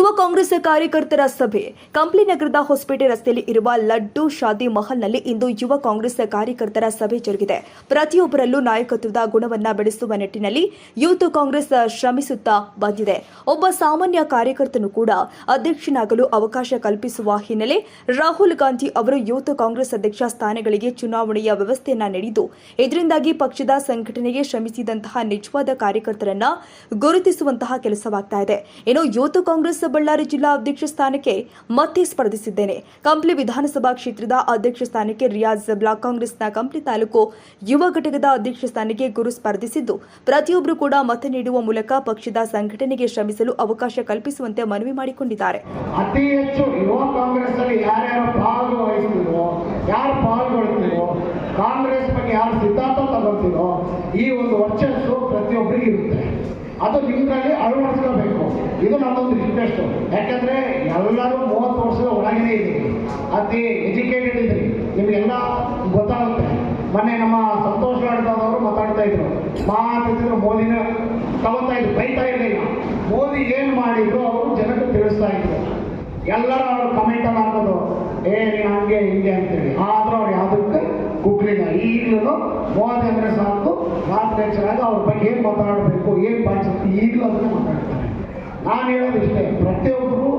ಯುವ ಕಾಂಗ್ರೆಸ್ ಕಾರ್ಯಕರ್ತರ ಸಭೆ. ಕಂಪ್ಲಿ ನಗರದ ಹೊಸಪೇಟೆ ರಸ್ತೆಯಲ್ಲಿ ಇರುವ ಲಡ್ಡು ಶಾದಿ ಮಹಲ್ನಲ್ಲಿ ಇಂದು ಯುವ ಕಾಂಗ್ರೆಸ್ ಕಾರ್ಯಕರ್ತರ ಸಭೆ ಜರುಗಿದೆ. ಪ್ರತಿಯೊಬ್ಬರಲ್ಲೂ ನಾಯಕತ್ವದ ಗುಣವನ್ನ ಬೆಳೆಸುವ ನಿಟ್ಟಿನಲ್ಲಿ ಯೂತ್ ಕಾಂಗ್ರೆಸ್ ಶ್ರಮಿಸುತ್ತಾ ಬಂದಿದೆ. ಒಬ್ಬ ಸಾಮಾನ್ಯ ಕಾರ್ಯಕರ್ತನು ಕೂಡ ಅಧ್ಯಕ್ಷನಾಗಲು ಅವಕಾಶ ಕಲ್ಪಿಸುವ ಹಿನ್ನೆಲೆ ರಾಹುಲ್ ಗಾಂಧಿ ಅವರು ಯೂತ್ ಕಾಂಗ್ರೆಸ್ ಅಧ್ಯಕ್ಷ ಸ್ಥಾನಗಳಿಗೆ ಚುನಾವಣೆಯ ವ್ಯವಸ್ಥೆಯನ್ನ ನೀಡಿದ್ದು, ಇದರಿಂದಾಗಿ ಪಕ್ಷದ ಸಂಘಟನೆಗೆ ಶ್ರಮಿಸಿದಂತಹ ನಿಜವಾದ ಕಾರ್ಯಕರ್ತರನ್ನ ಗುರುತಿಸುವಂತಹ ಕೆಲಸವಾಗ್ತಾ ಇದೆ. ಇನ್ನು ಯೂತ್ ಕಾಂಗ್ರೆಸ್ ಬಳ್ಳಾರಿ ಜಿಲ್ಲಾ ಅಧ್ಯಕ್ಷ ಸ್ಥಾನಕ್ಕೆ ಮತ್ತೆ ಸ್ಪರ್ಧಿಸಿದ್ದೇನೆ. ಕಂಪ್ಲಿ ವಿಧಾನಸಭಾ ಕ್ಷೇತ್ರದ ಅಧ್ಯಕ್ಷ ಸ್ಥಾನಕ್ಕೆ ರಿಯಾಜ್ ಬ್ಲಾಕ್ ಕಾಂಗ್ರೆಸ್ನ ಕಂಪ್ಲಿ ತಾಲೂಕು ಯುವ ಘಟಕದ ಅಧ್ಯಕ್ಷ ಸ್ಥಾನಕ್ಕೆ ಗುರು ಸ್ಪರ್ಧಿಸಿದ್ದು. ಪ್ರತಿಯೊಬ್ಬರು ಕೂಡ ಮತ ನೀಡುವ ಮೂಲಕ ಪಕ್ಷದ ಸಂಘಟನೆಗೆ ಶ್ರಮಿಸಲು ಅವಕಾಶ ಕಲ್ಪಿಸುವಂತೆ ಮನವಿ ಮಾಡಿಕೊಂಡಿದ್ದಾರೆ. ಅತಿ ಹೆಚ್ಚು ಯುವ ಕಾಂಗ್ರೆಸ್ ಕಾಂಗ್ರೆಸ್ ಬಗ್ಗೆ ಯಾರು ಸಿದ್ಧಾಂತ ತಗೊಳ್ತೀರೋ ಈ ಒಂದು ವರ್ಚಸ್ಸು ಪ್ರತಿಯೊಬ್ಬರಿಗೆ ಇರುತ್ತೆ. ಅದು ನಿಮ್ಮಲ್ಲಿ ಅಳವಡಿಸ್ಕೋಬೇಕು ಇದು ನನ್ನೊಂದು ರಿಕ್ವೆಸ್ಟು ಯಾಕಂದ್ರೆ ಎಲ್ಲರೂ ಮೂವತ್ತು ವರ್ಷದ ಒಳಗಡೆ ಇದ್ದೀವಿ ಅತಿ ಎಜುಕೇಟೆಡ್ ಇದ್ರಿ ನಿಮಗೆಲ್ಲ ಗೊತ್ತಾಗುತ್ತೆ. ಮೊನ್ನೆ ನಮ್ಮ ಸಂತೋಷ್ ಅವರು ಮಾತಾಡ್ತಾ ಇದ್ರು. ಮಾತಾಡ್ತಿದ್ರು ಮೋದಿನ ತಗೋತಾ ಇದ್ರು. ಬೈತಾ ಇರಲಿಲ್ಲ. ಮೋದಿ ಏನು ಮಾಡಿದ್ರು ಅವರು ಜನಕ್ಕೆ ತಿಳಿಸ್ತಾ ಇದ್ರು. ಎಲ್ಲರೂ ಅವರು ಕಮೆಂಟ್ ಅಲ್ಲಿ ಹಾಕೋದು. ಏ, ನೀನು ಹಂಗೆ ಹಿಂಗೆ ಅಂತೇಳಿ. ಆದ್ರೂ ಅವ್ರು ಯಾವುದಕ್ಕೆ ಕುಗ್ಲಿಲ್ಲ. ಈಗಲೂ ಮೋದಿ ಅಂದ್ರೆ ಸಾಕು ಅವ್ರ ಬಗ್ಗೆ ಏನು ಮಾತಾಡಬೇಕು, ಏನು ಪಾಠಿಸುತ್ತೆ ಈಗಲೂ ಅದನ್ನ ಮಾತಾಡ್ತಾರೆ. ನಾನು ಹೇಳೋದು ಇಷ್ಟೇ ಪ್ರತಿಯೊಬ್ಬರು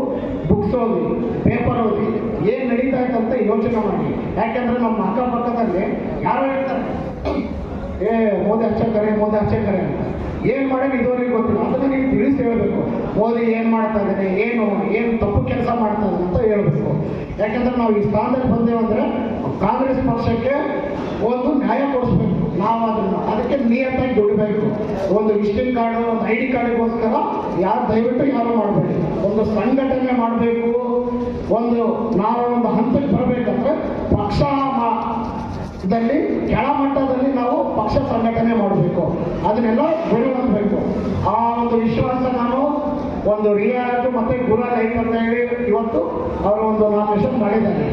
ಬುಕ್ಸ್ ಓದಿ ಪೇಪರ್ ಓದಿ, ಏನು ನಡೀತಾ ಇದೆ ಅಂತ ಯೋಚನೆ ಮಾಡಿ. ಯಾಕೆಂದ್ರೆ ನಮ್ಮ ಅಕ್ಕಪಕ್ಕದಲ್ಲಿ ಯಾರೋ ಹೇಳ್ತಾರೆ, ಏ, ಮೋದಿ ಕರೆ ಮೋದಿ ಕರೆ ಅಂತ. ಏನು ಮಾಡೋದು ಇದುವರೆಗೆ ಗೊತ್ತಿಲ್ಲ. ಅದನ್ನ ನೀವು ತಿಳಿಸಿ ಹೇಳಬೇಕು. ಮೋದಿ ಏನು ಮಾಡ್ತಾ ಇದ್ದಾನೆ, ಏನು ಏನು ತಪ್ಪು ಕೆಲಸ ಮಾಡ್ತಾ ಅಂತ ಹೇಳ್ಬೇಕು. ಯಾಕಂದ್ರೆ ನಾವು ಈ ಸ್ಥಾನದಲ್ಲಿ ಬಂದೇವಂದ್ರೆ ಕಾಂಗ್ರೆಸ್ ಪಕ್ಷಕ್ಕೆ ಒಂದು ನ್ಯಾಯ ಕೊಡಿಸ್ಬೇಕು. ಅದಕ್ಕೆ ನಿಯತ್ತಾಗಿ ದುಡಿಬೇಕು ಒಂದು ವಿಸಿಟಿಂಗ್ ಕಾರ್ಡು, ಒಂದು ಐ ಡಿ ಕಾರ್ಡಿಗೋಸ್ಕರ ಯಾರು ದಯವಿಟ್ಟು ಯಾರು ಮಾಡಬೇಕು ಒಂದು ಸಂಘಟನೆ ಮಾಡಬೇಕು. ಒಂದು ನಾವು ಒಂದು ಹಂತಕ್ಕೆ ಬರಬೇಕಂದ್ರೆ ಪಕ್ಷ ದಲ್ಲಿ, ಕೆಳಮಟ್ಟದಲ್ಲಿ ನಾವು ಪಕ್ಷ ಸಂಘಟನೆ ಮಾಡಬೇಕು. ಅದನ್ನೆಲ್ಲ ಬೆಳೆಬೇಕು ಆ ಒಂದು ವಿಶ್ವಾಸ ನಾನು ಒಂದು ರಿಯಾಯಿತು ಮತ್ತೆ ಗುರ ಲೈಫ್ ಅಂತ ಹೇಳಿ ಇವತ್ತು ಅವರು ಒಂದು ನಾಮಿನೇಷನ್ ಮಾಡಿದ್ದಾರೆ.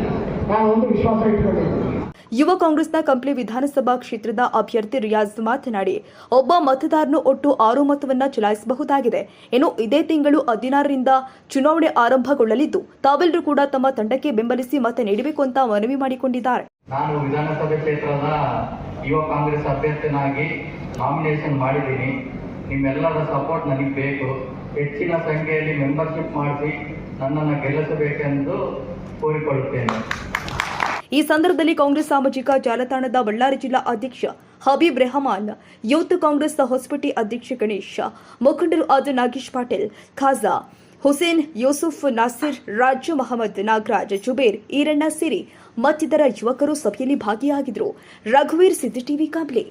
ನಾನು ಒಂದು ವಿಶ್ವಾಸ ಇಟ್ಕೊಂಡಿದ್ದೀನಿ. ಯುವ ಕಾಂಗ್ರೆಸ್ನ ಕಂಪ್ಲಿ ವಿಧಾನಸಭಾ ಕ್ಷೇತ್ರದ ಅಭ್ಯರ್ಥಿ ರಿಯಾಜ್ ಮಾತನಾಡಿ, ಒಬ್ಬ ಮತದಾರನು ಒಟ್ಟು ಆರು ಮತವನ್ನ ಚಲಾಯಿಸಬಹುದಾಗಿದೆ. ಇನ್ನು ಇದೇ ತಿಂಗಳು ಹದಿನಾರರಿಂದ ಚುನಾವಣೆ ಆರಂಭಗೊಳ್ಳಲಿದ್ದು, ತಾವೆಲ್ಲರೂ ಕೂಡ ತಮ್ಮ ತಂಡಕ್ಕೆ ಬೆಂಬಲಿಸಿ ಮತ ನೀಡಬೇಕು ಅಂತ ಮನವಿ ಮಾಡಿಕೊಂಡಿದ್ದಾರೆ. ನಾನು ವಿಧಾನಸಭೆ ಕ್ಷೇತ್ರದ ಯುವ ಕಾಂಗ್ರೆಸ್ ಅಭ್ಯರ್ಥಿನಾಗಿ ನಾಮಿನೇಷನ್ ಮಾಡಿದ್ದೀನಿ. ನಿಮ್ಮೆಲ್ಲರ ಸಪೋರ್ಟ್ ನನಗೆ ಬೇಕು. ಹೆಚ್ಚಿನ ಸಂಖ್ಯೆಯಲ್ಲಿ ಮೆಂಬರ್ಶಿಪ್ ಮಾಡಿಸಿ ನನ್ನನ್ನು ಗೆಲ್ಲಿಸಬೇಕೆಂದು ಕೋರಿಕೊಳ್ಳುತ್ತೇನೆ. ಈ ಸಂದರ್ಭದಲ್ಲಿ ಕಾಂಗ್ರೆಸ್ ಸಾಮಾಜಿಕ ಜಾಲತಾಣದ ಬಳ್ಳಾರಿ ಜಿಲ್ಲಾ ಅಧ್ಯಕ್ಷ ಹಬೀಬ್ ರೆಹಮಾನ್, ಯೂತ್ ಕಾಂಗ್ರೆಸ್ ಹೊಸಪೇಟೆ ಅಧ್ಯಕ್ಷ ಗಣೇಶ್, ಮುಖಂಡರು ಆದ ನಾಗೇಶ್ ಪಾಟೀಲ್, ಖಾಜಾ, ಹುಸೇನ್ ಯೂಸುಫ್, ನಾಸಿರ್, ರಾಜು ಮಹಮ್ಮದ್, ನಾಗರಾಜ್, ಜುಬೇರ್, ಈರಣ್ಣ ಸಿರಿ ಮತ್ತಿತರ ಯುವಕರು ಸಭೆಯಲ್ಲಿ ಭಾಗಿಯಾಗಿದ್ದರು. ರಘುವೀರ್, ಸಿದ್ದಿ ಟಿವಿ, ಕಾಬ್ಲೆ.